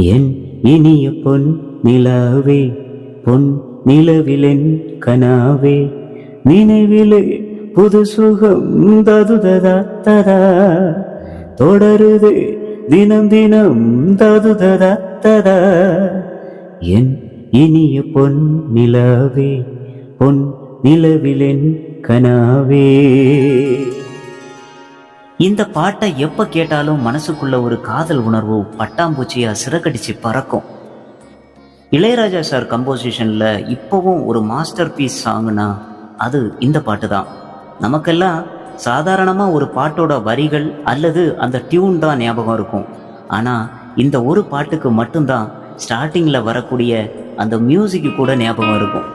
என் இனிய பொன் நிலாவே பொன் நிலவிலென் கனாவே நினைவிலே புது சுகம் ததுததா ததா. தொடருது தினம் தினம் ததுததா ததா. என் இனிய பொன் நிலாவே பொன் நிலவிலென் கனாவே. இந்த பாட்டை எப்ப கேட்டாலும் மனசுக்குள்ள ஒரு காதல் உணர்வு பட்டாம்பூச்சியா சிறகடிச்சு பறக்கும். இளையராஜா சார் கம்போசிஷன்ல இப்போவும் ஒரு மாஸ்டர் பீஸ் சாங்னா அது இந்த பாட்டு தான் நமக்கெல்லாம் சாதாரணமா ஒரு பாட்டோட வரிகள் அல்லது அந்த டியூன் தான் ஞாபகம் இருக்கும். ஆனா இந்த ஒரு பாட்டுக்கு மட்டும்தான் ஸ்டார்டிங்ல வரக்கூடிய அந்த மியூசிக்கு கூட ஞாபகம் இருக்கும்.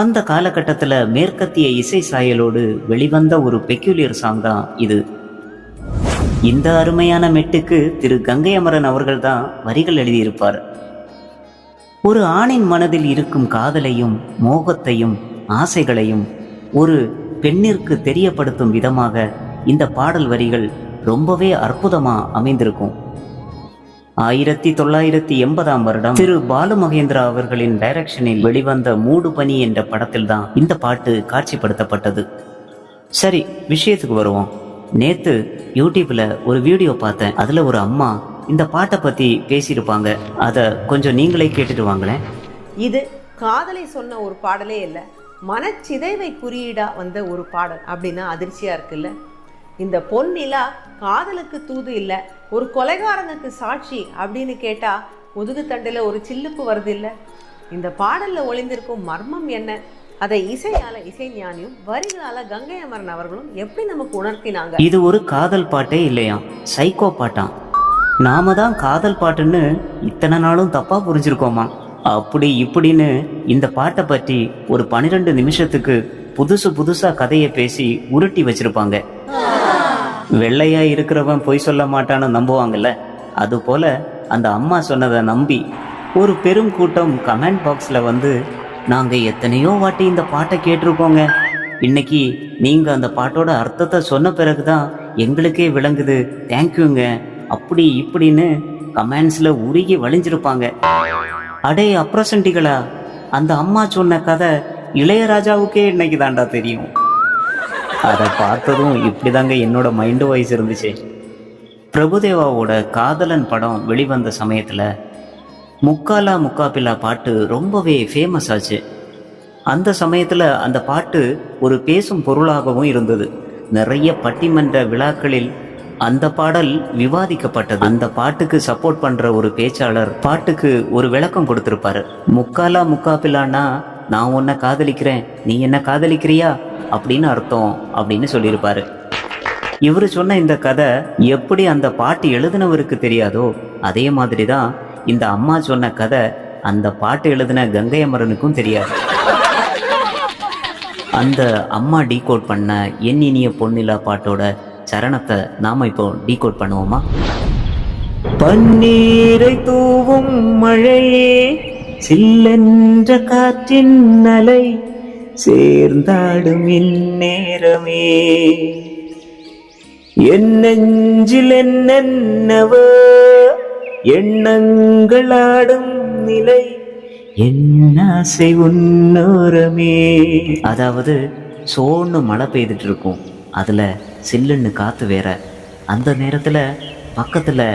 அந்த காலகட்டத்தில் மேற்கத்திய இசை சாயலோடு வெளிவந்த ஒரு பெக்யூலியர் சாங் தான் இது. இந்த அருமையான மெட்டுக்கு திரு கங்கை அமரன் அவர்கள் தான் வரிகள் எழுதியிருப்பார். ஒரு ஆணின் மனதில் இருக்கும் காதலையும் மோகத்தையும் ஆசைகளையும் ஒரு பெண்ணிற்கு தெரியப்படுத்தும் விதமாக இந்த பாடல் வரிகள் ரொம்பவே அற்புதமாக அமைந்திருக்கும். ஆயிரத்தி தொள்ளாயிரத்தி எண்பதாம் வருடம் திரு பாலு மகேந்திரா அவர்களின் டைரக்ஷனில் வெளிவந்த மூடு பனி என்ற படத்தில் தான் இந்த பாட்டு காட்சிப்படுத்தப்பட்டது. சரி விஷயத்துக்கு வருவோம். நேத்து யூடியூப்ல ஒரு வீடியோ பார்த்தேன். அதுல ஒரு அம்மா இந்த பாட்டை பத்தி பேசியிருப்பாங்க. அதை கொஞ்சம் நீங்களே கேட்டுட்டு வாங்களேன். இது காதலை சொன்ன ஒரு பாடலே இல்லை மனச்சிதைவை குறியீடா வந்த ஒரு பாடல் அப்படின்னா அதிர்ச்சியா இருக்குல்ல? இந்த பொன்னிலா காதலுக்கு தூது இல்லை ஒரு கொலைகாரனுக்கு சாட்சி அப்படின்னு கேட்டா முதுகு தண்டில் ஒரு சில்லுப்பு வருது இல்லை? இந்த பாடலில் ஒளிந்திருக்கும் மர்மம் என்ன? அதை இசையால இசைஞானியும் வரிகளால கங்கை அமரன் அவர்களும் எப்படி நமக்கு உணர்த்தினாங்க? இது ஒரு காதல் பாட்டே இல்லையாம் சைக்கோ பாட்டாம் நாம தான் காதல் பாட்டுன்னு இத்தனை நாளும் தப்பா புரிஞ்சிருக்கோமா? அப்படி இப்படின்னு இந்த பாட்டை பற்றி ஒரு பன்னிரெண்டு நிமிஷத்துக்கு புதுசு புதுசா கதையை பேசி உருட்டி வச்சிருப்பாங்க. வெள்ளையா இருக்கிறவன் பொய் சொல்ல மாட்டான்னு நம்புவாங்கல்ல? அது போல அந்த அம்மா சொன்னதை நம்பி ஒரு பெரும் கூட்டம் கமெண்ட் பாக்ஸ்ல வந்து நாங்க எத்தனையோ வாட்டி இந்த பாட்டை கேட்டிருக்கோங்க. இன்னைக்கு நீங்க அந்த பாட்டோட அர்த்தத்தை சொன்ன பிறகுதான் எங்களுக்கே விளங்குது. தேங்க்யூங்க அப்படி இப்படின்னு கமெண்ட்ஸ்ல உருகி வழிஞ்சிருப்பாங்க. அடே அப்ரசண்டிகளா அந்த அம்மா சொன்ன கதை இளையராஜாவுக்கே இன்னைக்கு தாண்டா தெரியும். அதை பார்த்ததும் இப்படிதாங்க என்னோட மைண்டு வாய்ஸ் இருந்துச்சு. பிரபுதேவாவோட காதலன் படம் வெளிவந்த சமயத்தில் முக்காலா முக்காபிலா பாட்டு ரொம்பவே ஃபேமஸ் ஆச்சு. அந்த சமயத்தில் அந்த பாட்டு ஒரு பேசும் பொருளாகவும் இருந்தது. நிறைய பட்டிமன்ற விழாக்களில் அந்த பாடல் விவாதிக்கப்பட்டது. அந்த பாட்டுக்கு சப்போர்ட் பண்ற ஒரு பேச்சாளர் பாட்டுக்கு ஒரு விளக்கம் கொடுத்திருப்பாரு. முக்காலா முக்காபிலான்னா நான் உன்னை காதலிக்கிறேன். நீ என்ன காதலிக்கிறியா? அப்படின்னு அர்த்தம் அப்படின்னு சொல்லியிருப்பாரு. இவர் சொன்ன இந்த கதை எப்படி அந்த பாட்டு எழுதினவருக்கு தெரியாதோ அதே மாதிரி தான் இந்த அம்மா சொன்ன கதை அந்த பாட்டு எழுதின கங்கை அமரனுக்கும் தெரியாது. அந்த அம்மா டீகோட் பண்ண என் இனிய பொன்னிலா பாட்டோட சரணத்தை நாம இப்போ டீகோட் பண்ணுவோமா? பன்னீரை தூவும் மழையே சில்லென்ற காற்றின் அலை சேர்ந்தாடும் இந்நேரமே. என் நெஞ்சில் என்னென்னவோ எண்ணங்களாடும் நிலை என் ஆசை உன்னோரமே. அதாவது சோன்னு மழை பெய்துட்டு இருக்கும் அதில் சில்லுன்னு காற்று வேற. அந்த நேரத்தில் பக்கத்தில்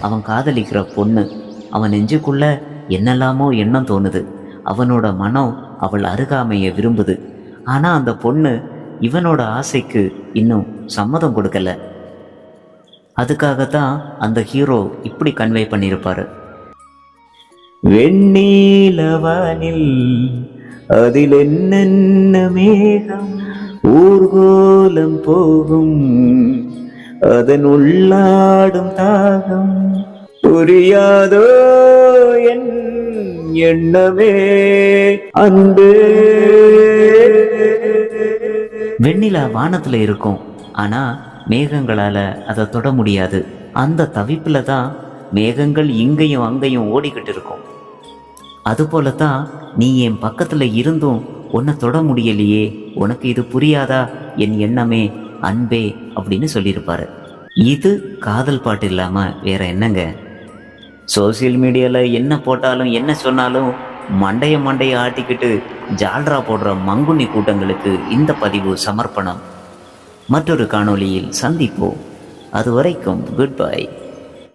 அவன் காதலிக்கிற பொண்ணு அவன் நெஞ்சுக்குள்ளே என்னெல்லாமோ எண்ணம் தோணுது. அவனோட மனம் அவள் அருகாமையை விரும்புது. ஆனால் அந்த பொண்ணு இவனோட ஆசைக்கு இன்னும் சம்மதம் கொடுக்கல. அதுக்காகத்தான் அந்த ஹீரோ இப்படி கன்வே பண்ணியிருப்பாரு. வெண்ணீலவானில் அதில் என்னென்ன மேகம் ஊர்கோலம் போகும். அதன் உள்ளாடும் தாகம் புரியாதோ என் எண்ணமே? அன்பு. வெண்ணிலா வானத்துல இருக்கும். ஆனா மேகங்களால அதை தொட முடியாது. அந்த தவிப்புல தான் மேகங்கள் இங்கேயும் அங்கேயும் ஓடிக்கிட்டு இருக்கும். அதுபோல தான் நீ என் பக்கத்துல இருந்தும் உன்னை தொட முடியலையே. உனக்கு இது புரியாதா? என் எண்ணமே அன்பே அப்படின்னு சொல்லியிருப்பாரு. இது காதல் பாட்டு இல்லாம வேற என்னங்க? சோசியல் மீடியாவில் என்ன போட்டாலும் என்ன சொன்னாலும் மண்டைய மண்டைய ஆட்டிக்கிட்டு ஜால்ரா போடுற மங்குனி கூட்டங்களுக்கு இந்த பதிவு சமர்ப்பணம். மற்றொரு காணொளியில் சந்திப்போம். அது வரைக்கும் குட் பை